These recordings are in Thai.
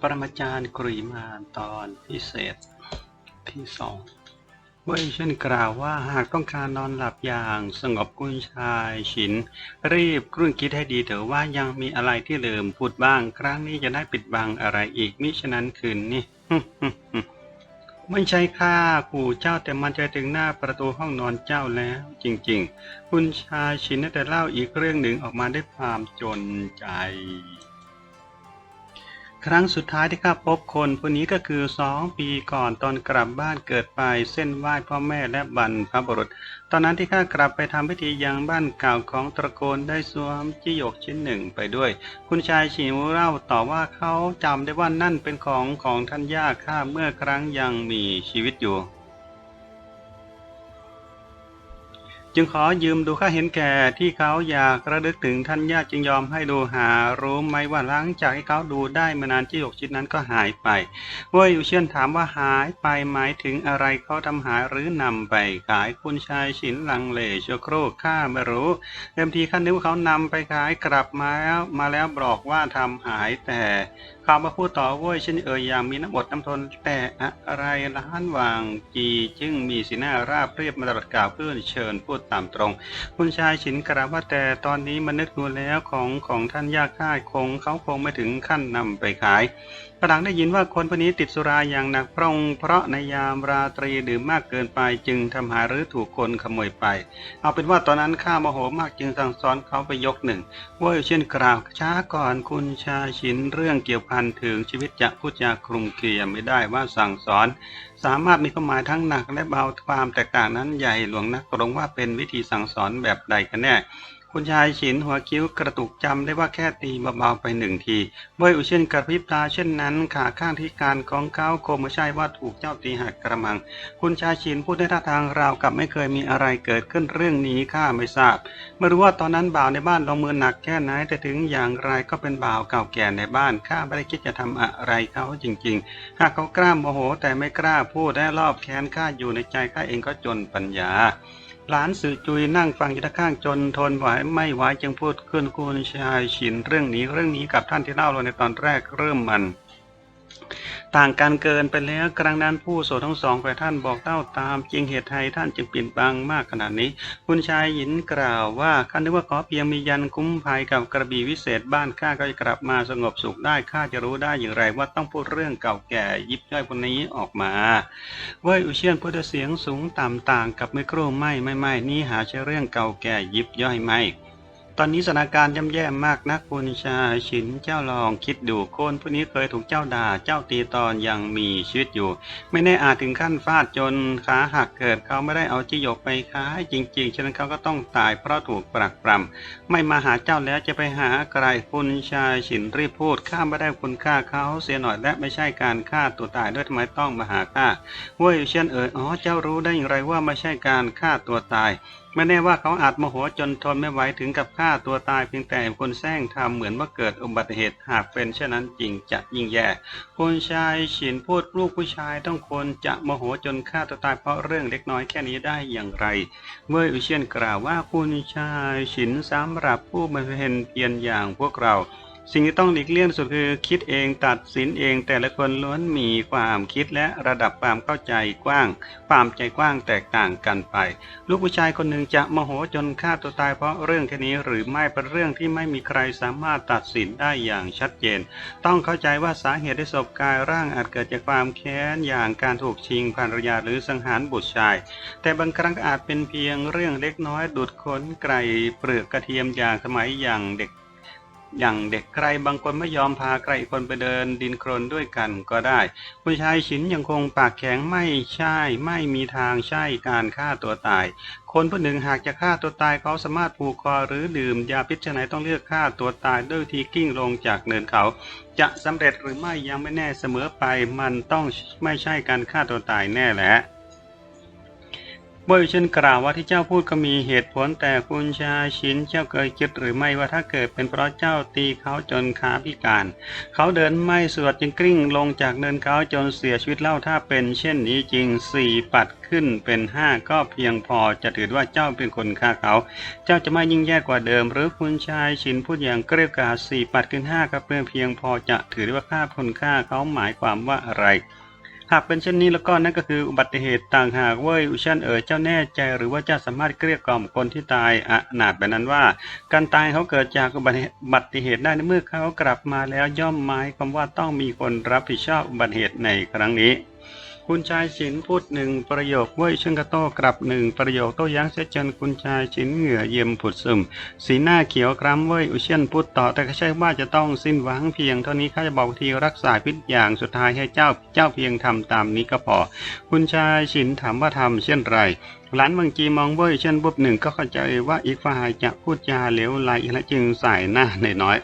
ปรมาจารย์กรีมานตอนพิเศษที่สองเว่ยเช่นกล่าวว่าหากต้องการนอนหลับอย่างสงบกุญชายฉิน รีบกรุ่นคิดให้ดีเถอะว่ายังมีอะไรที่ลืมพูดบ้าง ครั้งนี้จะได้ปิดบังอะไรอีกมิฉะนั้นคืนนี้ไม่ใช่ข้าขู่เจ้าแต่มันจะถึงหน้าประตูห้องนอนเจ้าแล้ว จริง ๆ คุณชายชินได้แต่เล่าอีกเรื่องหนึ่งออกมาด้วยความจนใจ ครั้งสุดท้ายที่ข้าพบคนผู้นี้ก็คือสองปีก่อนตอนกลับบ้านเกิดไปเส้นไหว้พ่อแม่และบรรพบุรุษ ตอนนั้นที่ข้ากลับไปทำพิธียังบ้านเก่าของตระกูลได้สวมจี้หยกชิ้นหนึ่งไปด้วย คุณชายชิวเล่าต่อว่าเขาจำได้ว่านั่นเป็นของของท่านย่าข้าเมื่อครั้งยังมีชีวิตอยู่ จึงขอยืมดูข้าเห็นแก่ที่เขาอยากระลึกถึงท่านญาติจึงยอมให้ดูหา รู้ไหมว่าหลังจากให้เขาดูได้มานานที่หกชิ้นนั้นก็หายไปเว่ยอยู่เชียนถามว่าหายไปหมายถึงอะไรเขาทำหายหรือนำไปขายคุณชายฉินลังเลชั่วครู่ข้าไม่รู้เดิมทีข้านึกว่าเขานำไปขายกลับมาแล้วมาแล้วบอกว่าทำหายแต่เขามาพูดต่อเว้ยเช่นเอ่ยอย่างมีน้ำอดน้ำทนแต่อะไรล้านวางจีจึงมีสีหน้าราบเรียบมาตลอดกล่าวเพื่อเชิญพูดตามตรง คุณชายฉินกราบว่าแต่ตอนนี้มันนึกดูแล้วของของท่านยากค่ายคงเขาคงไม่ถึงขั้นนำไปขายกระดังได้ยินว่าคนคนนี้ติดสุราอย่างหนักพระองค์เพราะในยามราตรีดื่มมากเกินไปจึงทำหายหรือถูกคนขโมยไป เอาเป็นว่าตอนนั้นข้าโมโหมากจึงสั่งสอนเขาไปยกหนึ่งว่าเช่นกล่าวช้าก่อนคุณชายฉินเรื่องเกี่ยวพันถึงชีวิตจะพูดจาคลุมเคลียไม่ได้ว่าสั่งสอน สามารถมีความหมายทั้งหนักและเบาความแตกต่างนั้นใหญ่หลวงนักตรงว่าเป็นวิธีสั่งสอนแบบใดกันแน่ คุณชายฉินหัวคิ้วกระตุกจำได้ว่าแค่ตีเบาๆไปหนึ่งทีเว่ยอุเช่นกระพริบตาเช่นนั้นขาข้างที่การของเขาคงไม่ใช่ว่าถูกเจ้าตีหักกระมัง คุณชายฉินพูดในท่าทางราวกับไม่เคยมีอะไรเกิดขึ้นเรื่องนี้ข้าไม่ทราบไม่รู้ว่าตอนนั้นบ่าวในบ้านลงมือหนักแค่ไหนแต่ถึงอย่างไรก็เป็นบ่าวเก่าแก่ในบ้านข้าไม่ได้คิดจะทำอะไรเขาจริง ๆ หากเขากล้าโมโหแต่ไม่กล้าพูดและรอบแค้นข้าอยู่ในใจข้าเองก็จนปัญญา หลานสื่อจุยนั่งฟังอยู่ข้างจนทนไหวไม่ไหวจึงพูดขึ้นคุณชายฉินเรื่องนี้เรื่องนี้กับท่านที่เล่าเราในตอนแรกเริ่มมัน ต่างกันเกินไปแล้ว ครั้งนั้นผู้โสดทั้งสองฝ่ายท่านบอกเล่าตามจริงเหตุไทยท่านจึงปิดบังมากขนาดนี้ คุณชายหยินกล่าวว่าข้านึกว่าขอเพียงมียันคุ้มภัยกับกระบี่วิเศษบ้านข้าก็จะกลับมาสงบสุขได้ข้าจะรู้ได้อย่างไรว่าต้องพูดเรื่องเก่าแก่ยิบย่อยพวกนี้ออกมาเว่ยอุเชียนพูดเสียงสูงต่ำต่างกับไมโครไม่ไม่ไม่นี่หาใช่เรื่องเก่าแก่ยิบย่อยไม่ ตอนนี้สถานการณ์ย่ำแย่มากนะคุณชายฉินเจ้าลองคิดดูคนผู้นี้เคยถูกเจ้าด่าเจ้าตีตอนยังมีชีวิตอยู่ ไม่แน่อาจถึงขั้นฟาดจนขาหักเกิดเขาไม่ได้เอาจิโยกไปค้ายจริง ๆ ฉะนั้นเขาก็ต้องตายเพราะถูกปรักปรำไม่มาหาเจ้าแล้วจะไปหาใครคุณชายฉินรีบพูดข้าไม่ได้คุณค่าเขาเสียหน่อยและไม่ใช่การฆ่าตัวตายด้วยทำไมต้องมาหาข้าเว้ยเช่นเอ๋ยอ๋อเจ้ารู้ได้อย่างไรว่าไม่ใช่การฆ่าตัวตาย ไม่แน่ว่าเขาอาจโมโหจนทนไม่ไหวถึงกับฆ่าตัวตายเพียงแต่คนแซงทำเหมือนว่าเกิดอุบัติเหตุหากเป็นเช่นนั้นจริงจะยิ่งแย่ คนชายฉินพูดลูกผู้ชายต้องคนจะโมโหจนฆ่าตัวตายเพราะเรื่องเล็กน้อยแค่นี้ได้อย่างไรเมื่ออุเชียนกล่าวว่าคุณชายฉินสำหรับผู้มาเห็นเพียนอย่างพวกเรา สิ่งที่ต้องหลีกเลี่ยงสุดคือคิดเองตัดสินเอง แต่ละคนล้วนมีความคิดและระดับความเข้าใจกว้าง ความใจกว้างแตกต่างกันไป ลูกผู้ชายคนหนึ่งจะโมโหจนฆ่าตัวตายเพราะเรื่องแค่นี้หรือไม่เป็นเรื่องที่ไม่มีใครสามารถตัดสินได้อย่างชัดเจน ต้องเข้าใจว่าสาเหตุที่ศพกายร่างอาจเกิดจากความแค้นอย่างการถูกชิงภรรยาหรือสังหารบุตรชาย แต่บางครั้งอาจเป็นเพียงเรื่องเล็กน้อยดุดขนไก่เปลือกกระเทียมอย่างสมัยอย่างเด็ก อย่างเด็กใครบางคนไม่ยอมพาใครอีกคนไปเดินดินโคลนด้วยกันก็ได้ผู้ชายฉินยังคงปากแข็งไม่ใช่ ไม่มีทางใช่การฆ่าตัวตาย คนผู้หนึ่งหากจะฆ่าตัวตายเขาสามารถผูกคอหรือดื่มยาพิษชนิดต้องเลือกฆ่าตัวตายด้วยวิธีกิ้งลงจากเนินเขา จะสำเร็จหรือไม่ยังไม่แน่เสมอไปมันต้องไม่ใช่การฆ่าตัวตายแน่แหละ เว่ยเช่นกล่าวว่าที่เจ้าพูดก็มีเหตุผลแต่คุณชายชินเจ้าเคยคิดหรือไม่ว่าถ้าเกิดเป็นเพราะเจ้าตีเขาจนขาพิการ เขาเดินไม่สวดจึงกลิ้งลงจากเนินเขาจนเสียชีวิตเล่าถ้าเป็น เช่นนี้จริงสี่ปัดขึ้นเป็นห้าก็เพียงพอจะถือว่าเจ้าเป็นคนฆ่าเขา เจ้าจะไม่ยิ่งแย่กว่าเดิม หรือคุณชายชินพูดอย่างเกรียบกาสี่ปัดขึ้นห้าก็เพียงเพียงพอจะถือว่าฆ่าคนฆ่าเขาหมายความว่าอะไร หากเป็นเช่นนี้แล้วก็นั่นก็คืออุบัติเหตุต่างหากเว้ยอุชันเอ๋อเจ้าแน่ใจหรือว่าเจ้าสามารถเกลี้ยกล่อมคนที่ตายอะนาดแบบนั้นว่า การตายเขาเกิดจากอุบัติเหตุได้ในเมื่อเขากลับมาแล้วย่อมหมายความว่าต้องมีคนรับผิดชอบอุบัติเหตุในครั้งนี้ คุณชายฉินพูดหนึ่งประโยคเว้ยเชิงกระโต้กลับหนึ่งประโยคโต้ยั้งเสียจนคุณชายฉินเหงื่อเย็มผุดซึม สีหน้าเขียวคล้ำเว้ยอุเชียนพูดต่อแต่ก็ใช่ว่าจะต้องสิ้นหวังเพียงเท่านี้ข้าจะบอกวิธีรักษาพิษอย่างสุดท้ายให้เจ้าเจ้าเพียงทำตามนี้ก็พอ คุณชายฉินถามว่าทำเช่นไรหลานบางจีมองเว้ยเช่นบุบหนึ่งก็เข้าใจว่าอีกฝ่ายจะพูดจาเหลวไหลและจึงใส่หน้าในน้อย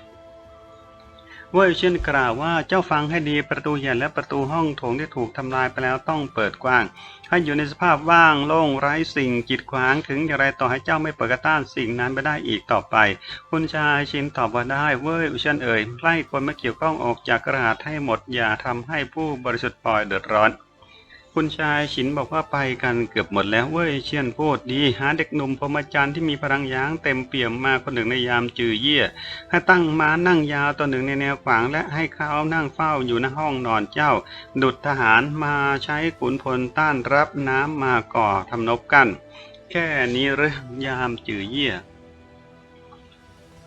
เว่ยเช่นกล่าวว่าเจ้าฟังให้ดีประตูเหียนและประตูห้องโถงที่ถูกทำลายไปแล้วต้องเปิดกว้าง ให้อยู่ในสภาพว่างโล่งไร้สิ่งกีดขวางถึงอย่างไรต่อให้เจ้าไม่เปิดกระต้านสิ่งนั้นไปได้อีกต่อไป คุณชายชินตอบว่าได้เว้ยอุเชนเอ่ยไล่คนไม่เกี่ยวข้องออกจากกระดาษให้หมดอย่าทำให้ผู้บริสุทธิ์ปล่อยเดือดร้อน คุณชายฉินบอกว่าไปกันเกือบหมดแล้วเว้ยเชียนโพดดี หาเด็กหนุ่มพรมจรรย์ที่มีพลังย้างเต็มเปี่ยมมาคนหนึ่งในยามจือเยี่ย ให้ตั้งม้านั่งยาวตัวหนึ่งในแนวขวางและให้เขานั่งเฝ้าอยู่ในห้องนอนเจ้า ดุดทหารมาใช้ขุนพลต้านรับน้ำมาก่อทำนบกัน แค่นี้หรือยามจือเยี่ย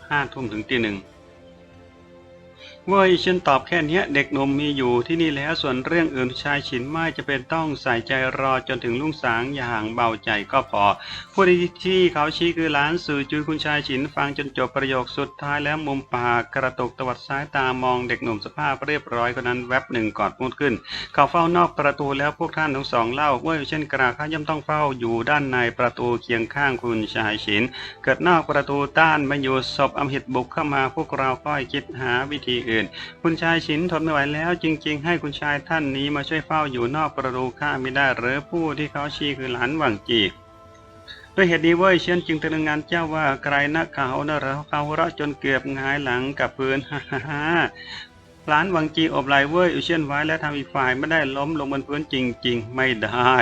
ห้าทุ่มถึงตีหนึ่ง เว้ยฉันตอบแค่นี้เด็กหนุ่มมีอยู่ที่นี่แล้วส่วนเรื่องอื่นชายฉินไม่จะเป็นต้องใส่ใจรอจนถึงลุงสางอย่างเบาใจก็พอ ผู้ที่เขาชี้คือหลานสื่อจุยคุณชายฉินฟังจนจบประโยคสุดท้ายแล้วมุมปากกระตุกตวัดซ้ายตามองเด็กหนุ่มสภาพเรียบร้อยคนนั้นแวบหนึ่งกอดมุดขึ้น เขาเฝ้านอกประตูแล้วพวกท่านทั้งสองเล่าเว้ยเช่นกราข้าย่อมต้องเฝ้าอยู่ด้านในประตูเคียงข้างคุณชายฉิน เกิดนอกประตูต้านมาอยู่ศพอำหิตบุกเข้ามาพวกเราค่อยคิดหาวิธีอื่นอื่น คุณชายฉินทนไม่ไหวแล้ว จริง ๆ ให้คุณชายท่านนี้มาช่วยเฝ้าอยู่นอกประตูข้าไม่ได้หรือผู้ที่เขาชี้คือหลานหวังจีด้วยเหตุนี้เว้ยเชียนจึงตระงานเจ้าว่าใครนะเขานะเราเขาระจนเกือบหงายหลังกับพื้นฮ่าฮ่า ฮ่าหลานวังจีอบไหลเว้ยอุเชียนไว้และทำอีกฝ่ายไม่ได้ล้มลงบนพื้นจริง ๆ ไม่ได้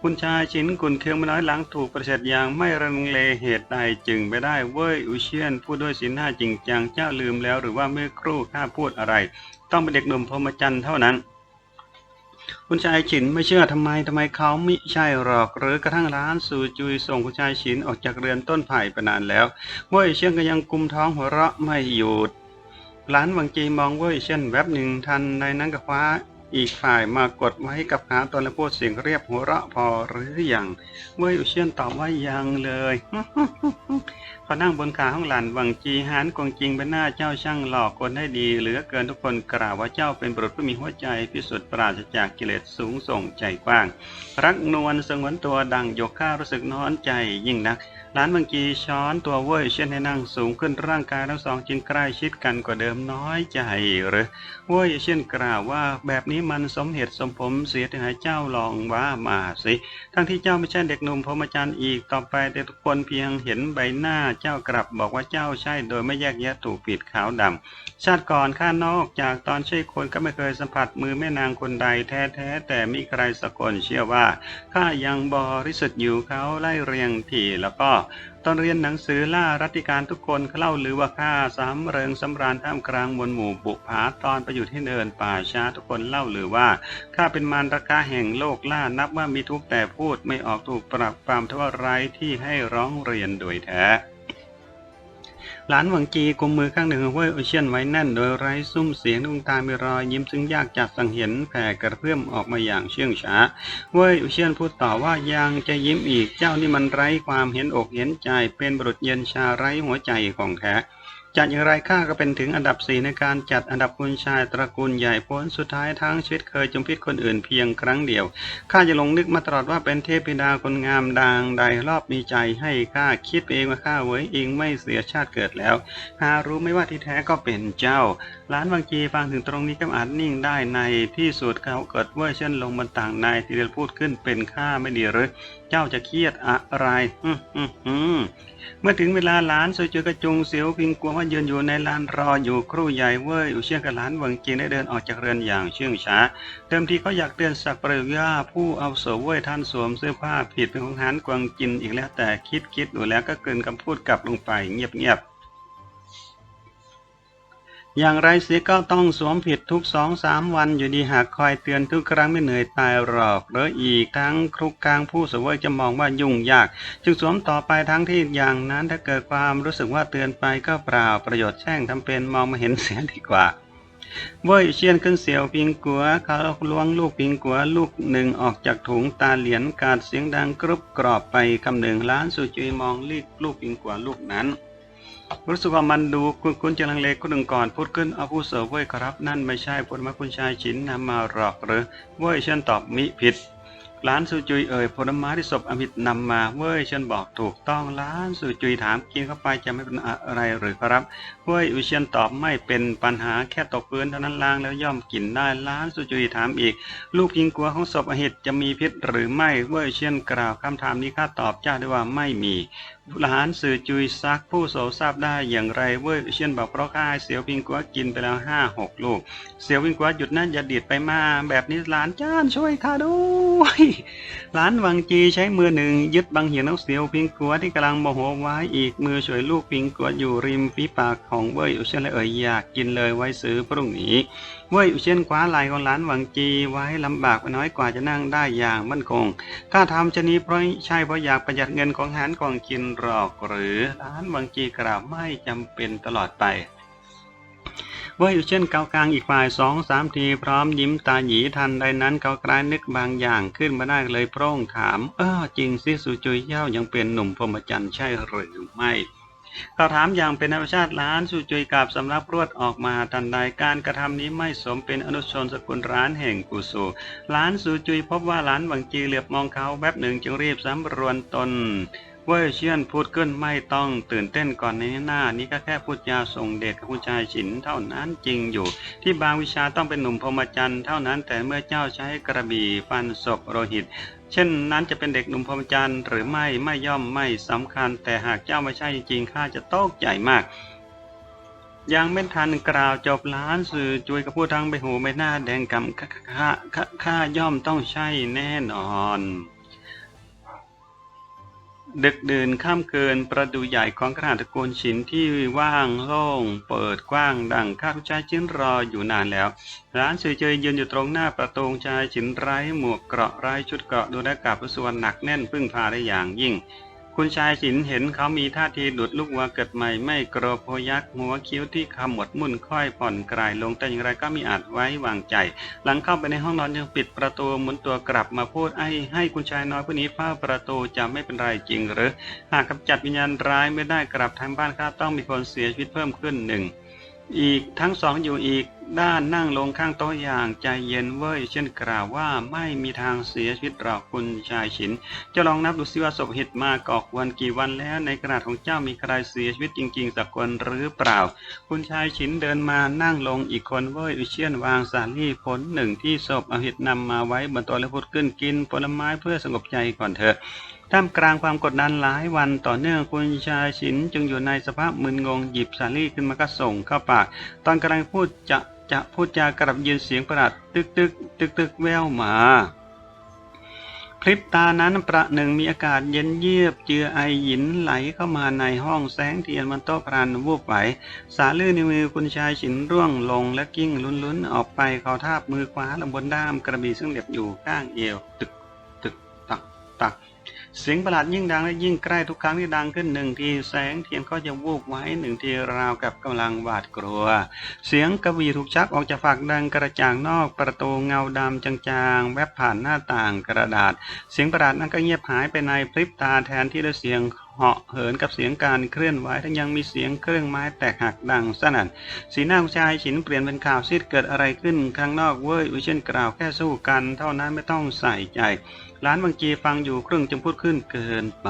คุณชายชินกุนเคืองไมาน้อยหลังถูกประเสริฐอย่างไม่รังเลเหตุใดจึงไม่ได้เว้ยอุเชียนพูดด้วยสีหน้าจริงจังเจ้าลืมแล้วหรือว่าเมื่อครู่ข้าพูดอะไร ต้องเป็นเด็กหนุ่มพรหมจันทร์เท่านั้นคุณชายฉินไม่เชื่อทำไมทำไมเขาไมิใช่หรอก หรือกระทั่งร้านสู่จุยส่งคุณชายฉินออกจากเรือนต้นไผ่ไปนานแล้วเว้ยเชียงก็ยังกุมท้องหัวเราะไม่หยุด หลานวังจีมองเว้ยเช่นแวบหนึ่งทันในนั้นก็คว้าอีกฝ่ายมากดไว้กับขาตนและพูดเสียงเรียบหัวเราะพอหรือยังเว้ยอุเชียนตอบว่ายังเลยเขานั่งบนขาของหลานวังจีหานกงจริงเป็นหน้าเจ้าช่างหลอกคนได้ดีเหลือเกินทุกคนกล่าวว่าเจ้าเป็นบุรุษผู้มีหัวใจพิสุทธิ์ปราศจากกิเลสสูงส่งใจกว้าง รักนวลสงวนตัวดังยกข้ารู้สึกน้อนใจยิ่งนัก หลานบางกีช้อนตัวเว้ยเช่นให้นั่งสูงขึ้นร่างกายทั้งสองจึงใกล้ชิดกันกว่าเดิมน้อยใจหรือเว้ยเช่นกล่าวว่าแบบนี้มันสมเหตุสมผลเสียที่ให้เจ้าลองว่ามาสิ ทั้งที่เจ้าไม่ใช่เด็กหนุ่มพรหมจรรย์อีกต่อไปแต่ทุกคนเพียงเห็นใบหน้าเจ้ากลับบอกว่าเจ้าใช่โดยไม่แยกแยะถูกผิดขาวดำชาติก่อนข้านอกจากตอนใช่คนก็ไม่เคยสัมผัสมือแม่นางคนใดแท้ๆแต่มีใครสักคนเชื่อว่าข้ายังบริสุทธิ์อยู่เขาไล่เรียงทีแล้วก็ตอนเรียนหนังสือล่ารัติการทุกคนเล่าลือว่าข้าสามเริงสำราญท่ามกลางมวลหมู่บุผาตอนไปอยู่ที่เนินป่าช้าทุกคนเล่าลือว่าข้าเป็นมารรกาแห่งโลกล่านับว่ามีทุกแต่พูดไม่ออกถูกปรับปรามเท่าไรที่ให้ร้องเรียนโดยแท้ หลานหวังจีกุมมือข้างหนึ่งของเว่ยอุเชียนไว้แน่น โดยไร้ซุ้มเสียงดวงตามีรอยยิ้มซึ่งยากจัดสังเห็นแผ่กระเพื่อมออกมาอย่างเชื่องช้าเว้ยอุเชียนพูดต่อว่ายังจะยิ้มอีกเจ้านี่มันไร้ความเห็นอกเห็นใจเป็นบุรุษเย็นชาไร้หัวใจของแท้ จัดอย่างไรข้าก็เป็นถึงอันดับสี่ในการจัดอันดับคุณชายตระกูลใหญ่พ้นสุดท้ายทั้งชีวิตเคยจมพิษคนอื่นเพียงครั้งเดียวข้าจะลงนึกมาตลอดว่าเป็นเทพธิดาคนงามดังใดรอบมีใจให้ข้าคิดเองว่าข้าเว้ยเองไม่เสียชาติเกิดแล้ว หารู้ไม่ว่าที่แท้ก็เป็นเจ้า หลานวังจีฟังถึงตรงนี้ก็อาจนิ่งได้ในที่สุดเขาเกิดเว่าเช่นลงบนต่างในที่เรียพูดขึ้นเป็นข้าไม่ดีหรือ เจ้าจะเครียดอะไรอืมอืมอืมเมื่อถึงเวลาหลานสุจือกระจุงเสียวพิงกัวว่ายืนอยู่ในลานรออยู่ครู่ใหญ่เว้ยอุเชียงกับหลานวังจีได้เดินออกจากเรือนอย่างเชื่องช้าเติมทีเขาอยากเตือนสักประย่าผู้เอาโสเว้ยท่านสวมเสื้อผ้าผิดเป็นของหานกวางจินอีกแล้วแต่คิดคิดดูแล้วก็เกินคำพูดกลับลงไปเงียบเงียบๆ อย่างไรเสียก็ต้องสวมผิดทุกสองสามวันอยู่ดีหากคอยเตือนทุกครั้งไม่เหนื่อยตายหรอกหรืออีกทั้งครุกกลางผู้สวยจะมองว่ายุ่งยาก จึงสวมต่อไปทั้งที่อย่างนั้นถ้าเกิดความรู้สึกว่าเตือนไปก็เปล่าประโยชน์แช่งทำเป็นมองมาเห็นเสียดีกว่าเว้ยเชียนขึ้นเสียวปิงกัวเขาล้วงลูกปิงกัวลูกหนึ่งออกจากถุงตาเหรียญกาดเสียงดังกรุบกรอบไปคำหนึ่งล้านสุจุยมองลีกลูกปิงกัวลูกนั้น รู้สึกว่ามันดูคุณคุณจะลังเลคุณหนึ่งก่อนพูดขึ้นเอาผู้เสวยเว้ยครับ นั่นไม่ใช่พูดมาคุณชายฉินนำมาหรอกหรือเว้ยเชียนตอบมิผิดร้านสุจุยเอ่ยผลไม้ที่ศพอมิตนำมาเว้ยฉันบอกถูกต้องร้านสุจุยถามกินเข้าไปจะไม่เป็นอะไรหรือครับเว้ยอุเชียนตอบไม่เป็นปัญหาแค่ตกพื้นเท่านั้นล้างแล้วย่อมกินได้ร้านสุจุยถามอีก ลูกยิงกัวของศพอหิตจะมีพิษหรือไม่เว้ยเชียนกล่าวคำถามนี้ข้าตอบเจ้าได้ว่าไม่มี หลานสื่อจุยซักผู้โสทราบได้อย่างไรเว้ยอุเชียนบอกเพราะข้าเสียวพิงกัวกินไปแล้วห้าหกลูก เสียวพิงกัวหยุดนั่นอย่าดีดไปมา แบบนี้หลานจ้านช่วยข้าด้วยหลานวังจีใช้มือหนึ่งยึดบังเหียนของเสียวพิงกัวที่กำลังโมโหไว้อีกมือช่วยลูกพิงกัวอยู่ริมฝีปากของเว่ยอุเชียนและเอ่ยอยากกินเลยไว้ซื้อพรุ่งนี้ เว่ยอุเชนคว้าไหล่ของหลานวังจีไว้ลำบากไปน้อยกว่าจะนั่งได้อย่างมั่นคงข้าทำชนี้เพราะใช่เพราะอยากประหยัดเงินของหารกองกินหรอกหรือหลานวังจีกล่าวไม่จำเป็นตลอดไปว่าอยู่เช่นเกากลางอีกฝ่ายสองสามทีพร้อมยิ้มตาหยีทันใดนั้นเกากลายนึกบางอย่างขึ้นมาได้เลยโพร่งถาม เออจริงสิสุจุยเย้ายังเป็นหนุ่มพรหมจรรย์ใช่หรือไม่ เขาถามอย่างเป็นธรรมชาติล้านสุจุยกับสำรับรวดออกมาทันใดการกระทำนี้ไม่สมเป็นอนุชนสกุลร้านแห่งกุสูล้านสุจุยพบว่าล้านวังจีเหลือบมองเขาแป๊บหนึ่งจึงรีบสำรวนตน เว่ยเชียนพูดขึ้นไม่ต้องตื่นเต้นก่อนในหน้า นี้ก็แค่พูดยาส่งเดชกับผู้ชายฉินเท่านั้นจริงอยู่ ที่บางวิชาต้องเป็นหนุ่มพรหมจรรย์เท่านั้นแต่เมื่อเจ้าใช้กระบี่ฟันศพโรหิต เช่นนั้นจะเป็นเด็กหนุ่มพรหมจรรย์หรือไม่ไม่ย่อมไม่สำคัญ แต่หากเจ้าไม่ใช่จริงข้าจะตกใจมากยังไม่ทันกล่าวจบล้านสื่อจุยกับผู้ทั้งใบหูใบหน้าแดงกำข้าข้าย่อมต้องใช่แน่นอน ดึกดื่นข้ามเกินประตูใหญ่ของกระหัตตระกูลฉินที่ว่างโล่งเปิดกว้างดังข้าผู้ชายชิ้นรออยู่นานแล้ว ร้านสื่อเจยยืนอยู่ตรงหน้าประตูชายฉินไร้หมวกเกราะไร้ชุดเกราะดูได้กับส่วนหนักแน่นพึ่งพาได้อย่างยิ่ง คุณชายฉินเห็นเขามีท่าทีดุดลูกวัวเกิดใหม่ไม่กรธโพยักหัวคิ้วที่ขมวดมุ่นค่อยผ่อนกลายลงแต่อย่างไรก็มีอาจไว้วางใจ หลังเข้าไปในห้องนอนยังปิดประตูหมุนตัวกลับมาพูดไอ้ให้คุณชายน้อยผู้นี้เฝ้าประตูจะไม่เป็นไรจริงหรือ หากกำจัดวิญญาณร้ายไม่ได้กลับทางบ้านข้าต้องมีคนเสียชีวิตเพิ่มขึ้นหนึ่ง อีกทั้งสองอยู่อีกด้านนั่งลงข้างโต๊ะอย่างใจเย็นเว้ย เช่นกล่าวว่าไม่มีทางเสียชีวิตหรอกคุณชายฉิน จะลองนับดูซิว่าศพเหตุมากอกวนกี่วันแล้วในขนาดของเจ้ามีใครเสียชีวิตจริงๆสักคนหรือเปล่า คุณชายฉินเดินมานั่งลงอีกคนเว้ยเชียนวางสาลี่ผลหนึ่งที่ศพเอาเห็ดนำมาไว้บนโต๊ะแล้วพูดขึ้นกินผลไม้เพื่อสงบใจก่อนเถอะ ท่ามกลางความกดดันหลายวันต่อเนื่องคุณชายฉินจึงอยู่ในสภาพมึนงงหยิบสาลี่ขึ้นมาก็ส่งเข้าปาก ตอนกำลังพูดจะจะพูดจากระดับยินเสียงประหลาดตึกตึกตึกตึกแววมาพริบตานั้นประหนึ่งมีอากาศเย็นเยียบเจือไอหยินไหลเข้ามาในห้องแสงเทียนบนโต๊ะพรานวูบไหว สาลื่นในมือคุณชายฉินร่วงลงและกิ้งลุ้นๆ ออกไปเขาทาบมือขวาลงบนด้ามกระบี่ซึ่งเหน็บอยู่ข้างเอวตึก เสียงประหลาดยิ่งดังและยิ่งใกล้ทุกครั้งที่ดังขึ้นหนึ่งทีแสงเทียนก็จะวูบไว้หนึ่งทีราวกับกำลังหวาดกลัว เสียงกระบี่ถูกชักออกจากฝักดังกระจ่างนอกประตูเงาดำจางๆ แวบผ่านหน้าต่างกระดาษ เสียงประหลาดนั้นก็เงียบหายไปในพริบตาแทนที่ด้วยเสียงเหาะเหินกับเสียงการเคลื่อนไหวทั้งยังมีเสียงเครื่องไม้แตกหักดังสนั่น สีหน้าผู้ชายฉินเปลี่ยนเป็นข่าวซีดเกิดอะไรขึ้นข้างนอกเว้ยวิเชนกล่าวแค่สู้กัน เท่านั้นไม่ต้องใส่ใจ ร้านบางจีฟังอยู่ครึ่งจึงพูดขึ้นเกินไป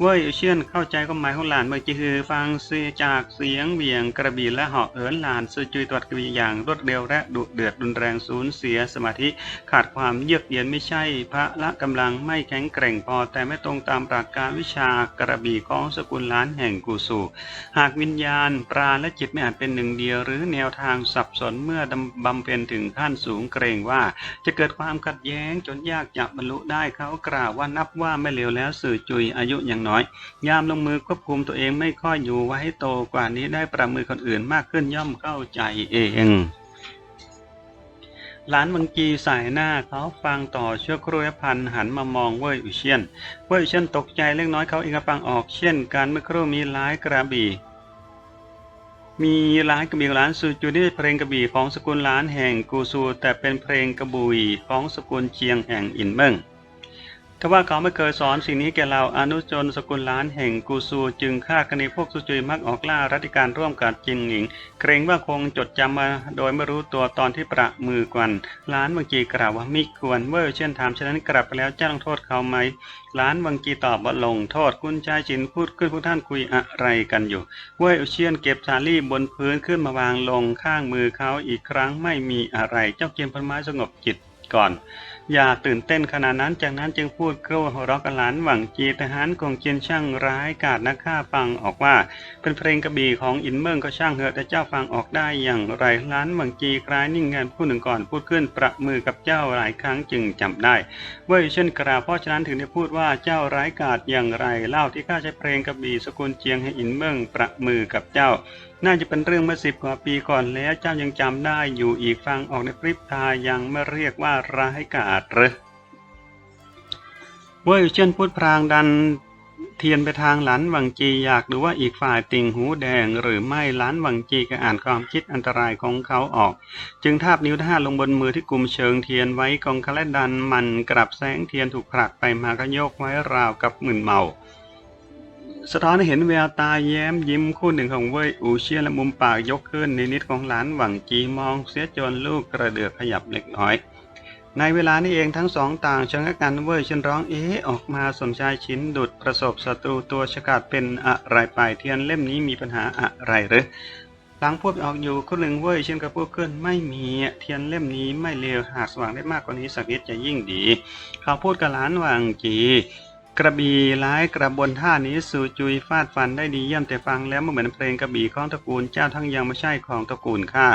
เว้ยเชียนเข้าใจความหมายของหลานบางจีคือฟังเสียจากเสียงเบี่ยงกระบี่และเหาะเอินหลานซือจุยตรวจกระบี่อย่างรวดเร็วและดุเดือดรุนแรงสูญเสียสมาธิขาดความเยือกเย็นไม่ใช่ พระละกำลังไม่แข็งแกร่งพอแต่ไม่ตรงตามหลักการวิชากระบี่ของสกุลล้านแห่งกูสูหากวิญญาณปราณและจิตไม่อาจเป็นหนึ่งเดียว หรือแนวทางสับสนเมื่อดำบำเพ็ญถึงขั้นสูงเกรงว่า จะเกิดความขัดแย้งจนยากจะบรรลุได้เขากล่าวว่านับว่าไม่เร็วแล้วสื่อจุยอายุอย่างน้อย ยามลงมือควบคุมตัวเองไม่ค่อยอยู่ไว้ให้โตกว่านี้ได้ประมือคนอื่นมากขึ้นย่อมเข้าใจเองหลานวังกีสายหน้าเขาฟังต่อเชั่วครู่พันหันมามองเว่ยอุเชียน เว่ยอุเชียนตกใจเล็กน้อยเขาเองก็ฟังออกเช่นการเมื่อครู่มีหลายกระบี่ มีร้านกระบี่ร้านซูจูนี่เพลงกระบี่ของสกุลล้านแห่งกูซูแต่เป็นเพลงกระบุยของสกุลเชียงแห่งอินเมิง ทว่าเขาไม่เคยสอนสิ่งนี้แก่เราอนุชนสกุลล้านแห่งกูซูจึงคาดคะเนพวกสุจุยมักออกล่ารัติการร่วมกับจินหนิง เกรงว่าคงจดจำมาโดยไม่รู้ตัวตอนที่ประมือกวนล้านวังกีกล่าวว่ามิควรเว่ยเช่นถามฉะนั้นกลับไปแล้วจะลงโทษเขาไหมล้านวังกีตอบว่าลงโทษคุณชายจินพูดขึ้นพวกท่านคุยอะไรกันอยู่เว่ยอุเชียนเก็บสาลี่บนพื้นขึ้นมาวางลงข้างมือเขาอีกครั้งไม่มีอะไรเจ้าเกียมพันไม้สงบจิตก่อน อย่าตื่นเต้นขนาดนั้น จากนั้นจึงพูดกลั้วหัวเราะกับหลานหวังจีทหารกองเจียนช่างร้ายกาดนักฆ่าฟังออกว่า เป็นเพลงกระบี่ของอินเมิงก็ช่างเหอะแต่เจ้าฟังออกได้อย่างไรหลานหวังจีคล้ายนิ่งเงินผู้หนึ่งก่อนพูดขึ้นประมือกับเจ้าหลายครั้งจึงจำได้ เว่ยเช่นกราเพราะฉะนั้นถึงได้พูดว่าเจ้าร้ายกาจอย่างไรเล่าที่ข้าใช้เพลงกระบี่สกุลเจียงให้อินเมืองประมือกับเจ้าน่าจะเป็นเรื่องเมื่อสิบกว่าปีก่อนแล้วเจ้ายังจำได้อยู่อีกฟังออกในพริบตายังไม่เรียกว่าร้ายกาจหรือเว่ยเช่นพูดพรางดันเทียนไปทางหลานวังจีอยากดูว่าอีกฝ่ายติ่งหูแดง หรือไม่หลานวังจีก็อ่านความคิดอันตรายของเขาออก จึงทาบนิ้วท่าลงบนมือที่กลุ่มเชิงเทียนไว้กองคละดันมันกลับแสงเทียนถูกผลักไปมาก็โยกไว้ราวกับหมื่นเมา สะท้อนให้เห็นแววตาแย้มยิ้มคู่หนึ่งของเว่ยอูเชียนและมุมปากยกขึ้นนิดๆของหลานหวังจีมองเสียจนลูกกระเดือกขยับเล็กน้อย ในเวลานี้เองทั้งสองต่างชะงักกันเว่ยเช่นร้องเอ๊ะออกมาสมชายชิ้นดุดประสบศัตรูตัวฉกาดเป็นอะไรไปเทียนเล่มนี้มีปัญหาอะไรหรือหลังพูดออกอยู่คนหนึ่งเว้ยเช่นกับพูดขึ้นไม่มีเทียนเล่มนี้ไม่เลวหากสว่างได้มากกว่านี้สักนิดจะยิ่งดี เขาพูดกับหลานวางจี กระบี่ร้ายกระบวนท่านี้สู่จุยฟาดฟันได้ดีเยี่ยมแต่ฟังแล้วมันเหมือนเพลงกระบี่ของตระกูลเจ้าทั้งยังไม่ใช่ของตระกูลข้า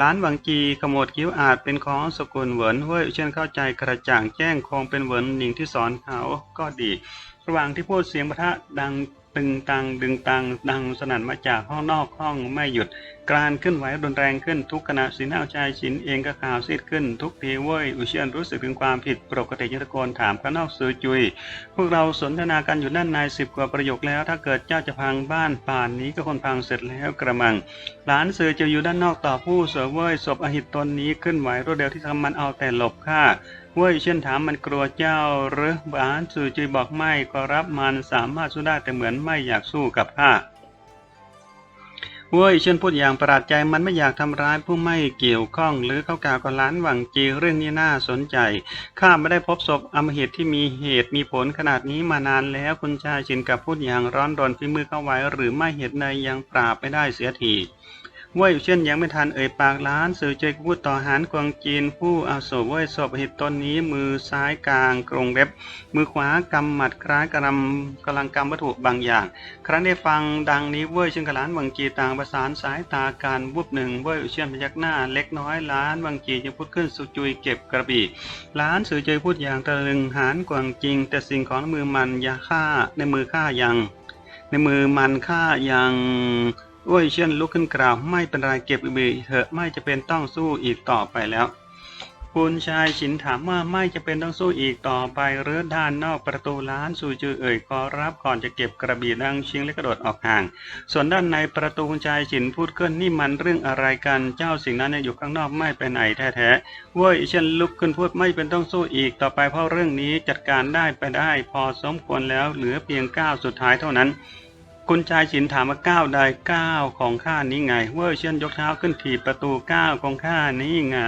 ล้านหวังจีขมวดคิ้วอาจเป็นของสกุลเหวินเว้ยเช่นเข้าใจกระจ่างแจ้งคงเป็นเหวินหนิงที่สอนเขาก็ดี ระหว่างที่พูดเสียงปะทะดัง ตึงตังดึงตังดังสนั่นมาจากห้องนอกห้องไม่หยุด กรานขึ้นไหวรุนแรงขึ้นทุกขณะสีหน้าชายชินเองก็ขาวซีดขึ้น ทุกทีเว้ยอุเชียนรู้สึกถึงความผิดปกติยตะโกนถามข้างนอกซื้อจุย พวกเราสนทนากันอยู่ด้านในสิบกว่าประโยคแล้ว ถ้าเกิดเจ้าจะพังบ้านป่านนี้ก็คนพังเสร็จแล้วกระมัง หลานเสือจะอยู่ด้านนอกต่อผู้เสือเว้ยศพอหิตตนนี้ขึ้นไหวรวดเร็วที่ทำมันเอาแต่หลบข้า เว้ยเช่นถามมันกลัวเจ้าหรือบานสื่อจุยบอกไม่ก็รับมันสามารถสู้ได้แต่เหมือนไม่อยากสู้กับข้าเว้ยเช่นพูดอย่างประหลาดใจมันไม่อยากทำร้ายผู้ไม่เกี่ยวข้องหรือเข้ากล่าวกับล้านหวังจีเรื่องนี้น่าสนใจข้าไม่ได้พบศพอำมหิตที่มีเหตุมีผลขนาดนี้มานานแล้วคุณชายชินกับพูดอย่างร้อนรนฝีมือเข้าไว้หรือไม่เหตุใดยังปราบไม่ได้เสียที เว่ยเช่นยังไม่ทันเอ่ยปากล้านสื่อใจพูดต่อหานกวางจีนผู้อาโศกเว่ยศพหิตตนนี้มือซ้ายกลางกรงเล็บ มือขวากำหมัดคล้ายกำลังกำลังกำวัตถุบางอย่าง ครั้นได้ฟังดังนี้เว่ยเช่นกับล้านวังจีต่างประสานสายตาการวุบหนึ่งเว่ยเช่นพยักหน้าเล็กน้อยล้านวังจีจึงพูดขึ้นสุจุยเก็บกระบี่ล้านสื่อใจพูดอย่างตะลึงหานกวางจริง แต่สิ่งของมือมันยาฆ่าในมือข้ายังในมือมันข้ายัง โอ้ยเช่นลุกขึ้นกล่าวไม่เป็นไรเก็บบีเถอะไม่จะเป็นต้องสู้อีกต่อไปแล้วคุณชายฉินถามว่าไม่จะเป็นต้องสู้อีกต่อไปหรือด้านนอกประตูร้านสู่จือเอ่ยขอรับก่อนจะเก็บกระบี่ดังชิงและกระโดดออกห่าง ส่วนด้านในประตูคุณชายฉินพูดขึ้นนี่มันเรื่องอะไรกันเจ้าสิ่งนั้นอยู่ข้างนอกไม่ไปไหนแท้ๆเว้ยเช่นลุกขึ้นพูดไม่เป็นต้องสู้อีกต่อไปเพราะเรื่องนี้จัดการได้ไปได้ พอสมควรแล้วเหลือเพียงก้าวสุดท้ายเท่านั้น คุณชายฉินถามว่าก้าวใดก้าวของข้านี้ไง เว่ยเชียนยกเท้าขึ้นถีบประตูก้าวของข้านี้ไง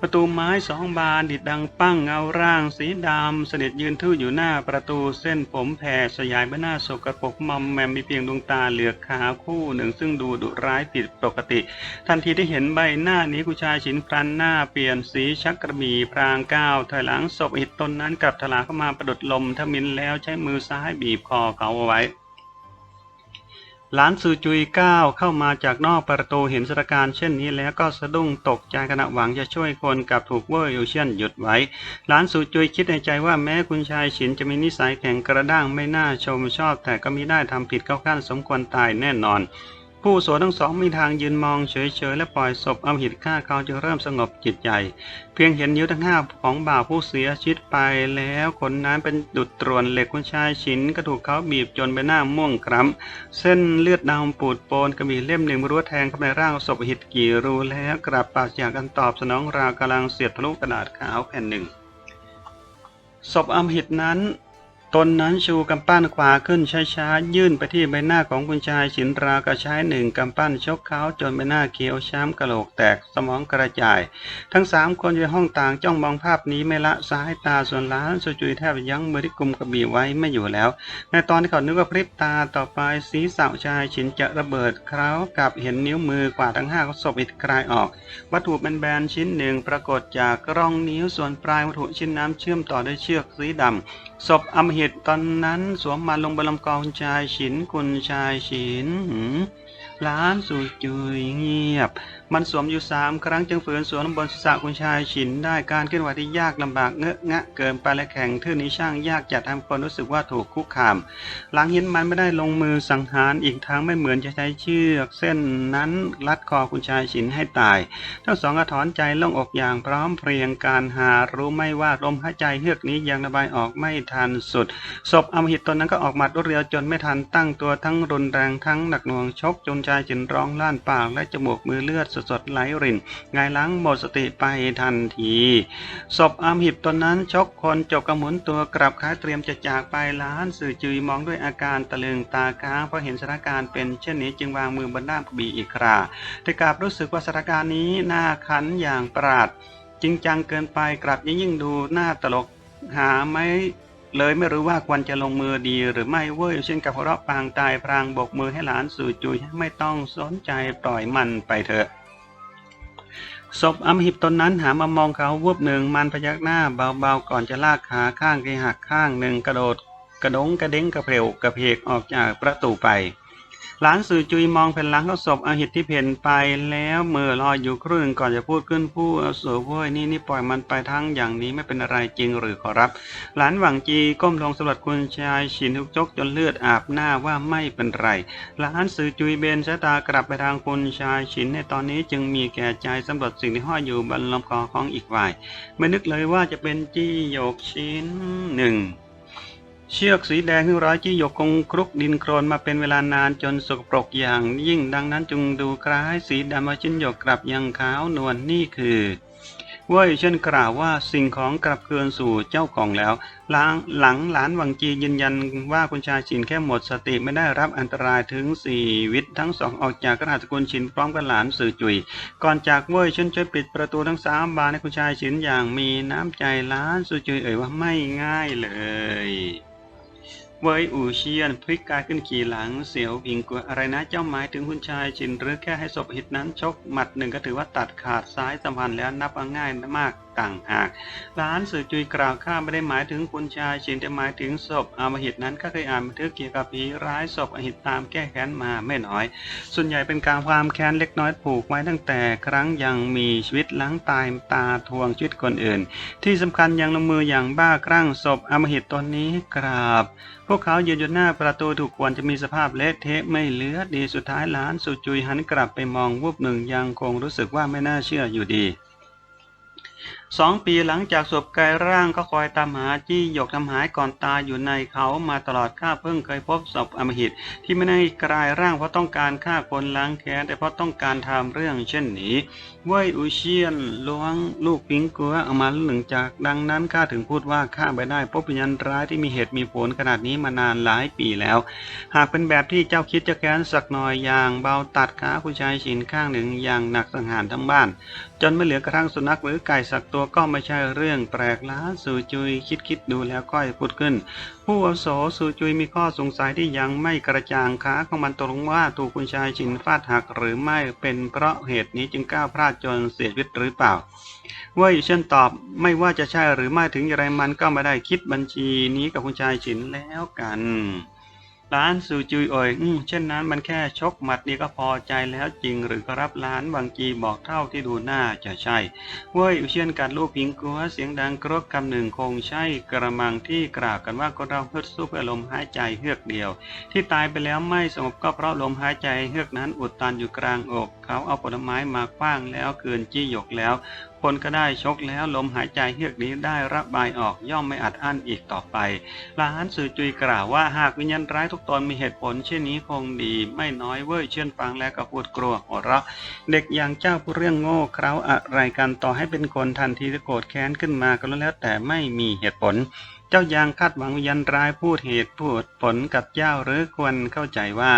ประตูไม้สองบานดิดดังปั้งเงาร่างสีดำ เสด็จยืนทื่ออยู่หน้าประตูเส้นผมแผ่สยายใบหน้าสกรปรกมอมแมมมีเพียงดวงตาเหลือกขาวคู่หนึ่งซึ่งดูดุร้ายผิดปกติ ทันทีที่เห็นใบหน้านี้คุณชายฉินพลันหน้าเปลี่ยนสีชักกระบี่พรางก้าวถอยหลังศพอิดตนนั้นกลับถลาเข้ามาประดุดลมทมินแล้วใช้มือซ้ายบีบคอเขาเอาไว้ หลานซูจุยก้าวเข้ามาจากนอกประตูเห็นสถานการณ์เช่นนี้แล้วก็สะดุ้งตกใจขณะหวังจะช่วยคนกับถูกเวอร์ยูเชียนหยุดไว้ หลานซูจุยคิดในใจว่าแม้คุณชายฉินจะมีนิสัยแข็งกระด้างไม่น่าชมชอบ แต่ก็มิได้ทำผิดเข้าขั้นสมควรตายแน่นอน ผู้โสดทั้งสองมีทางยืนมองเฉยๆและปล่อยศพอำหิตฆ่าเขาจึงเริ่มสงบจิตใจ เพียงเห็นนิ้วทั้งห้าของบ่าวผู้เสียชีวิตไปแล้วคนนั้นเป็นดุดตรวนเหล็กคุณชายฉินก็ถูกเขาบีบจนใบหน้าม่วงคล้ำเส้นเลือดดำปูดโปนกระบี่เล่มหนึ่งรั้วแทงเข้าไปในร่างศพหิตกี่รูแล้วกลับปาศจากการตอบสนองราวกำลังเสียดทะลุกระดาษขาวแผ่นหนึ่งศพอำหิตนั้น ตนนั้นชูกำปั้นขวาขึ้นช้าๆยื่นไปที่ใบหน้าของคุณชายฉินรากระใช้หนึ่งกำปั้นชกเขาจนใบหน้าเขียวช้ำกระโหลกแตกสมองกระจาย ทั้งสามคนอยู่ห้องต่างจ้องมองภาพนี้ไม่ละสายตาส่วนล้านสุจุยแทบยั้งมือที่กุมกระบี่ไว้ไม่อยู่แล้ว ในตอนที่เขานึกว่าพริบตาต่อไปศีรษะชายฉินจะระเบิดคราวกับเห็นนิ้วมือกว่าทั้งห้าของศพอิดคลายออก วัตถุแบนๆชิ้นหนึ่งปรากฏจากร่องนิ้วส่วนปลายวัตถุชิ้นน้ำเชื่อมต่อด้วยเชือกสีดำ ศพอำหิตตอนนั้นสวมมาลงบนลำกองชายฉินคุณชายฉินหลานสุจุยเงียบ มันสวมอยู่สามครั้งจึงฝืนสวมบนศีรษะคุณชายฉินได้การเคลื่อนไหวที่ยากลำบากเงอะงะเกินไปและแข่งทื่อนี้ช่างยากจัดทำคนรู้สึกว่าถูกคุกคาม หลังหินมันไม่ได้ลงมือสังหารอีกทางไม่เหมือนจะใช้เชือก เส้นนั้นลัดคอคุณชายฉินให้ตาย ทั้งสองก็ถอนใจล่งอกอย่างพร้อมเพรียงการหารู้ไม่ว่าลมหายใจเฮือกนี้ยังระบายออกไม่ทันสุดศพอมหิตตนนั้นก็ออกมัดรวดเร็วจนไม่ทันตั้งตัวทั้งรุนแรงทั้งหนักหน่วงชกจนชายฉินร้องลั่นปากและจมูกมือเลือดสดๆไหลรินหงายหลังหมดสติไปทันทีศพอามหิบตนนั้นชกคนจกกระหมุนตัวกลับค้าเตรียมจะจากไปล้านสื่อจุยมองด้วยอาการตะลึงตาค้างเพราะเห็นสถานการณ์เป็นเช่นนี้จึงวางมือบนด้ามบีอีกคราแต่กลับรู้สึกว่าสถานการณ์นี้น่าขันอย่างประหลาดจริงจังเกินไปกลับยิ่งยิ่งดูน่าตลกหาไม่เลยไม่รู้ว่าควรจะลงมือดีหรือไม่เว้ยเช่นกับเราะปางตายพรางบกมือให้หลานสู่จุยไม่ต้องสนใจปล่อยมันไปเถอะ ศพอัมหิบตนนั้นหามามองเขาวูบหนึ่งมันพยักหน้าเบาๆก่อนจะลากขาข้างที่หักข้างหนึ่งกระโดด กระดงกระเด้งกระเพลวกระเพกออกจากประตูไป หลานสื่อจุยมองแผ่นหลังเขาศพอหิตที่เพ่นไปแล้วมือลอยอยู่ครึ่งก่อนจะพูดขึ้นผู้อาวุโสเว้ยนี่นี่ปล่อยมันไปทั้งอย่างนี้ไม่เป็นอะไรจริงหรือขอรับ หลานหวังจีก้มลงสำรวจคุณชายฉินทุกจกจนเลือดอาบหน้าว่าไม่เป็นไร หลานสื่อจุยเบนสายตากลับไปทางคุณชายฉินในตอนนี้จึงมีแก่ใจสำรวจสิ่งที่ห้อยอยู่บนลำคอของอีกฝ่าย ไม่นึกเลยว่าจะเป็นจี้หยกชิ้นหนึ่ง เชือกสีแดงที่ร้อยจี้หยกคงคลุกดินโครนมาเป็นเวลานานจนสกปรกอย่างยิ่งดังนั้นจึงดูคล้ายสีดำว่าชิ้นหยกกลับยังขาวนวลนี่คือเว่ยเช่นกล่าวว่าสิ่งของกลับคืนสู่เจ้าของแล้วหลังหลังหลานวังจียืนยันว่าคุณชายชินแค่หมดสติไม่ได้รับอันตรายถึงสี่วิตทั้งสองออกจากกระหัตกุลชินพร้อมกับหลานสื่อจุย ก่อนจากเว่ยเช่นช่วยปิดประตูทั้งสามบานให้คุณชายชินอย่างมีน้ำใจหล้านสื่อจุยเอ่ยว่าไม่ง่ายเลย เวยอู่เชียนพลิกกายขึ้นขี่หลังเสียวผิงกัวอะไรนะเจ้าหมายถึงคุณชายชินหรือแค่ให้ศพหิตนั้นชกหมัดหนึ่งก็ถือว่าตัดขาดซ้ายสัมพันธ์แล้วนับง่ายมาก ต่างหากร้านสื่อจุยกล่าวข้าไม่ได้หมายถึงคุณชายชินแต่หมายถึงศพอามหิตนั้นก็เคยอ่านบันทึกเกี่ยวกับผีร้ายศพอหิตตามแก้แค้นมาไม่น้อย ส่วนใหญ่เป็นการความแค้นเล็กน้อยผูกไว้ตั้งแต่ครั้งยังมีชีวิตหลังตายตาทวงชีวิตคนอื่น ที่สำคัญยังลงมืออย่างบ้าคลั่งศพอมหิตตนนี้กราบ พวกเขายืนอยู่หน้าประตูถูกควรจะมีสภาพเละเทะไม่เหลือดีสุดท้ายหลานสุจุยหันกลับไปมองวูบหนึ่งยังคงรู้สึกว่าไม่น่าเชื่ออยู่ดี สองปีหลังจากศพกายร่างก็คอยตามหาจี้หยกทำหายก่อนตายอยู่ในเขามาตลอดข้าเพิ่งเคยพบศพอมหิต ที่ไม่ได้กลายร่างเพราะต้องการฆ่าคนล้างแค้นแต่เพราะต้องการทำเรื่องเช่นนี้เว่ยอุเชียนล้วงลูกปิงกัวออกมาหนึ่งจากดังนั้นข้าถึงพูดว่าข้าไปได้พบวิญญาณร้ายที่มีเหตุมีผลขนาดนี้มานานหลายปีแล้ว หากเป็นแบบที่เจ้าคิดจะแค้นสักหน่อยอย่างเบาตัดขาผู้ชายชินข้างหนึ่งอย่างหนักสังหารทั้งบ้าน จนไม่เหลือกระทั่งสุนัขหรือไก่สักตัวก็ไม่ใช่เรื่องแปลกล้าสูจุยคิดคิดดูแล้วก็พูดขึ้น ผู้อาวุโสสูจุยมีข้อสงสัยที่ยังไม่กระจ่างขาของมันตกลงว่าถูกคุณชายชินฟาดหักหรือไม่เป็นเพราะเหตุนี้จึงก้าวพลาดจนเสียชีวิตหรือเปล่าเว่ยเช่นตอบไม่ว่าจะใช่หรือไม่ถึงอย่างไรมันก็ไม่ได้คิดบัญชีนี้กับคุณชายฉินแล้วกัน ร้านซูจุยเอ่ยอืมเช่นนั้นมันแค่ชกหมัดนี้ก็พอใจแล้วจริงหรือก็รับร้านบางจีบอกเท่าที่ดูหน้าจะใช่ เว่ยอุเชียนกัดลูกพิงกัวเสียงดังกรกคำหนึ่งคงใช่กระมังที่กล่าวกันว่าคนเราฮึดสู้เพื่อลมหายใจเฮือกเดียว ที่ตายไปแล้วไม่สงบก็เพราะลมหายใจเฮือกนั้นอุดตันอยู่กลางอก เขาเอาผลไม้มาคว้างแล้วคืนจี้หยกแล้วคนก็ได้ชกแล้วลมหายใจเฮือกนี้ได้ระบายออกย่อมไม่อัดอั้นอีกต่อไปลาฮันสือจุยกล่าวว่าหากวิญญาณร้ายทุกตนมีเหตุผลเช่นนี้คงดี ไม่น้อยเว้ยเชื่อนฟังแล้วก็พูดกลัวหัวเราะเด็กอย่างเจ้าผู้เรื่องโง่เคราอะไรกันต่อให้เป็นคนทันทีจะโกรธแค้นขึ้นมาก็แล้วแต่ไม่มีเหตุผล เจ้ายางคาดหวังวิญญาณร้ายพูดเหตุพูดผลกับเจ้าหรือควรเข้าใจว่า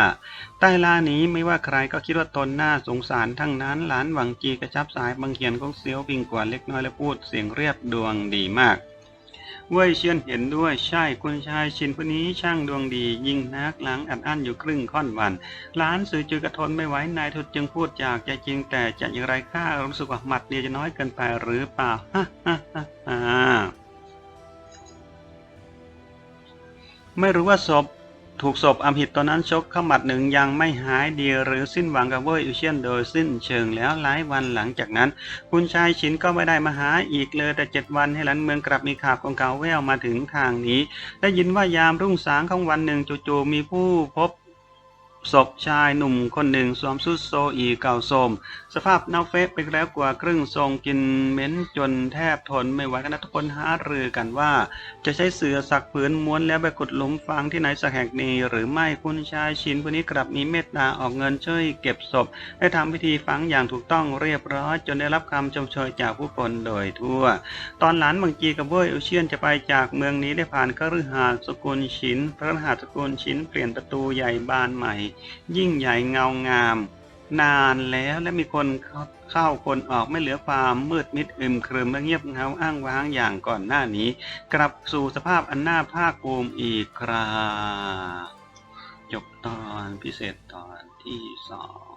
ใต้ลานี้ไม่ว่าใครก็คิดว่าตนน่าสงสารทั้งนั้นหลานหวังจีกระชับสายบางเขียนของเสียวพิงกว่าเล็กน้อยและพูดเสียงเรียบดวงดีมากเว่ยเชียนเห็นด้วยใช่คุณชายชินผู้นี้ช่างดวงดียิ่งนักหลังอัดอั้นอยู่ครึ่งค่อนวันหลานสื่อจือกระทนไม่ไหวนายทุดจึงพูดจากใจจริงแต่จะอย่างไรข้ารู้สึกว่าหมัดเดียวจะน้อยเกินไปหรือเปล่าฮ่าฮ่าฮ่า ไม่รู้ว่าศพถูกศพอมหิตตอนนั้นชกเข้าหมัดหนึ่งยังไม่หายดีหรือสิ้นหวังกับเวอร์อุเชียนโดยสิ้นเชิงแล้วหลายวันหลังจากนั้น คุณชายชินก็ไม่ได้มาหาอีกเลยแต่เจ็ดวันให้หลันเมืองกลับมีข่าวของเก่าแววมาถึงทางนี้ ได้ยินว่ายามรุ่งสางของวันหนึ่งจู่ๆมีผู้พบ ศพชายหนุ่มคนหนึ่งสวมชุดโซอีเก่าโทรมสภาพเน่าเฟะไปแล้วกว่าครึ่งทรงกินเหม็นจนแทบทนไม่ไหวกันนะทุกคนหารือกันว่า จะใช้เสือสักผืนม้วนแล้วไปขุดหลุมฝังที่ไหนสักแห่งนี้ หรือไม่คุณชายชินผู้นี้กลับมีเมตตาออกเงินช่วยเก็บศพได้ทำพิธีฝังอย่างถูกต้องเรียบร้อยจนได้รับคำชมเชยจากผู้คนโดยทั่ว ตอนหลานบางจีกับเว้ยอุเชียนจะไปจากเมืองนี้ได้ผ่านกฤหาสกุลชินพระฤหาสกุลชินเปลี่ยนประตูใหญ่บานใหม่ยิ่งใหญ่เงางาม นานแล้วและมีคนเข้าคนออกไม่เหลือความมืดมิดอึมครึมและเงียบเงาอ้างว้างอย่างก่อนหน้านี้ กลับสู่สภาพอันน่าภาคภูมิอีกคราจบตอนพิเศษตอนที่สอง